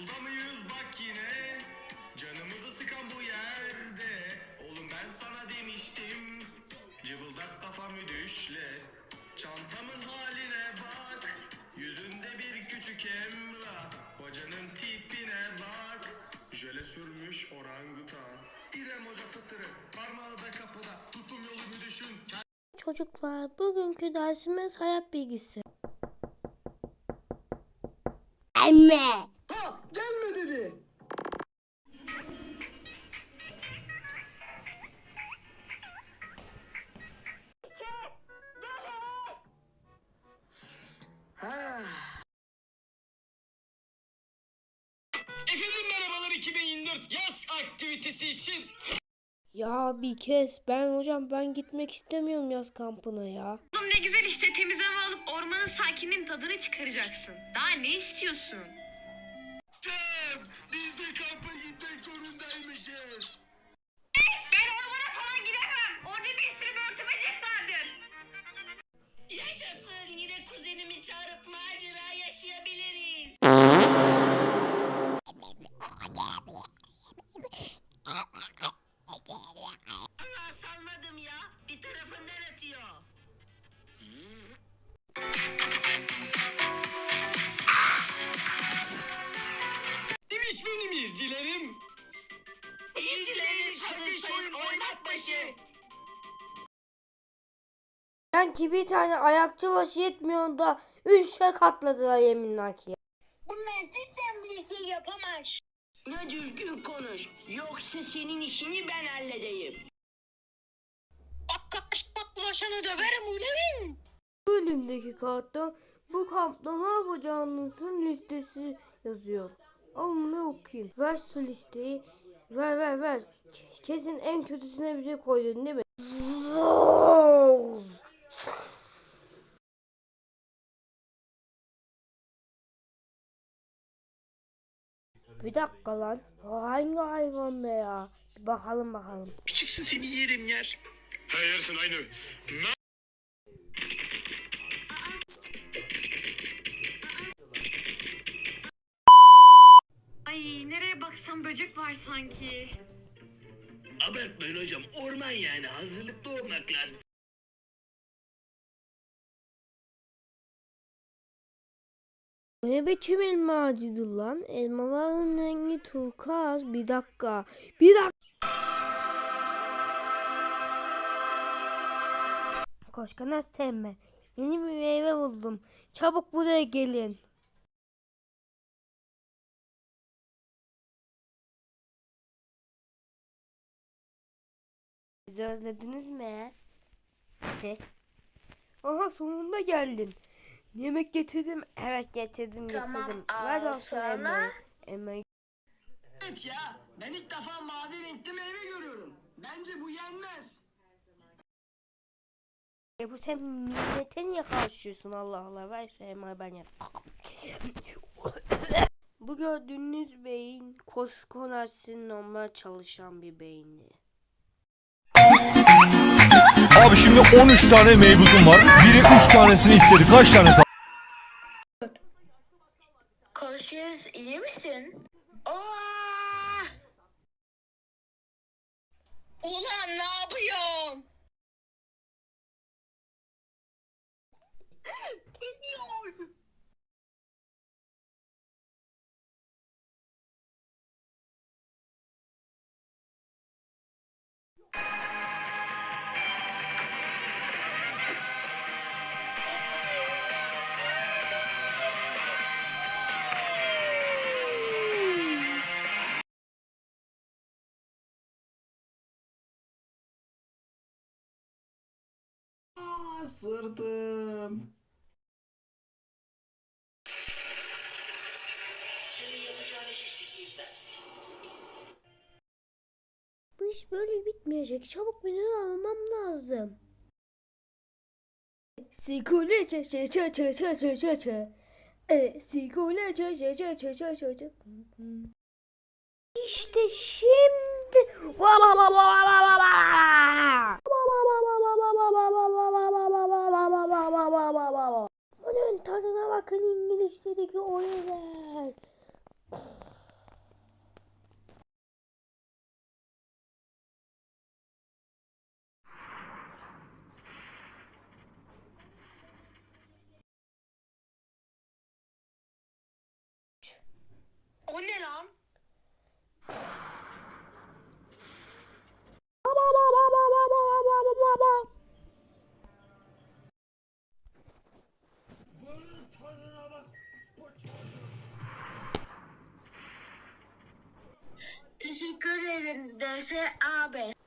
Okulda mıyız bak yine. Canımızı sıkan bu yerde. Oğlum ben sana demiştim. Cıvıldak kafamı düşle Çantamın haline bak. Yüzünde bir küçük emrah. Hocanın tipine bak. Jöle sürmüş orangutan. İrem hoca fıtırı Parmağı da kapıda. Tutum yolu bir düşün. Çocuklar bugünkü dersimiz hayat bilgisi. Anne. 2024 yaz aktivitesi için. Ya bir kez ben hocam ben gitmek istemiyorum yaz kampına ya. Oğlum ne güzel işte temiz hava alıp ormanın sakinliğin tadını çıkaracaksın. Daha ne istiyorsun? Cem, Biz de kampa gitmek zorundaymışız Ben ki bir tane ayakçı başı yetmiyor da üç şey katladılar yeminler ki. Bunlar cidden bir şey yapamaz. Ne düzgün konuş. Yoksa senin işini ben halledeyim. Arkadaşlar bulaşanı döverim? Bu elimdeki kağıtta bu kampta ne yapacağınızın listesi yazıyor. Alın ne okuyayım. Ver şu listeyi. Ver ver ver. Kesin en kötüsüne bir şey koydun değil mi? Bir dakika lan. O hangi hayvan be ya? Bir bakalım bakalım. Çıksın seni yerim yer. Hayırsın aynı Ay nereye baksam böcek var sanki. Abartmayın hocam orman yani hazırlıklı olmak lazım. Ne biçim elma ağacıydı lan? Elmaların rengi turkuaz. Bir dakika. Bir dakika. Koşkana sevme. Yeni bir meyve buldum. Çabuk buraya gelin. Bizi özlediniz mi? Aha sonunda geldin. Yemek getirdim. Evet getirdim getirdim. Ver şu elmayı. Elmayı. Evet ya. Ben ilk defa mavi renkli meyve görüyorum. Bence bu yenmez. E bu sen millete niye karşıyorsun Allah Allah ver şu elmayı ben yerim. bu gördüğünüz beyin koş konarsin normal çalışan bir beyni. Abi şimdi 13 tane meybuzum var. Biri 3 tanesini istedi. Kaç tane kaldı? Konuşuyoruz iyi misin? Ulan sırtım. Bu iş böyle bitmeyecek. Çabuk beni almam lazım. Sikule çe çe çe çe çe çe çe çe. E sikule çe çe çe çe çe çe çe. İşte şimdi. listedeki oyunlar. O ne lan? Ederim DS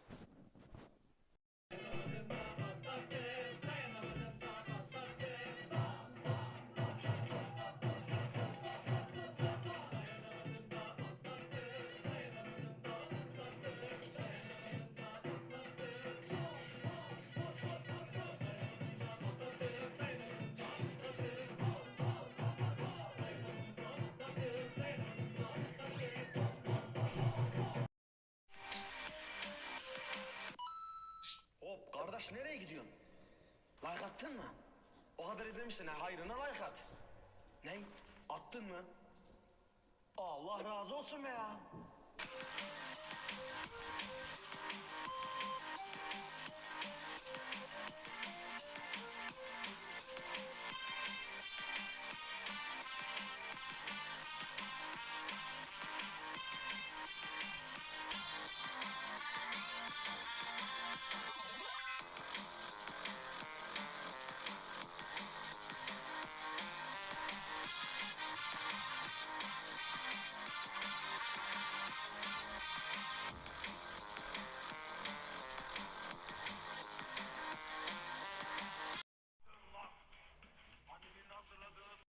kardeş nereye gidiyorsun? Like attın mı? O kadar izlemişsin ha hayrına like at. Ne? Attın mı? Allah razı olsun be ya.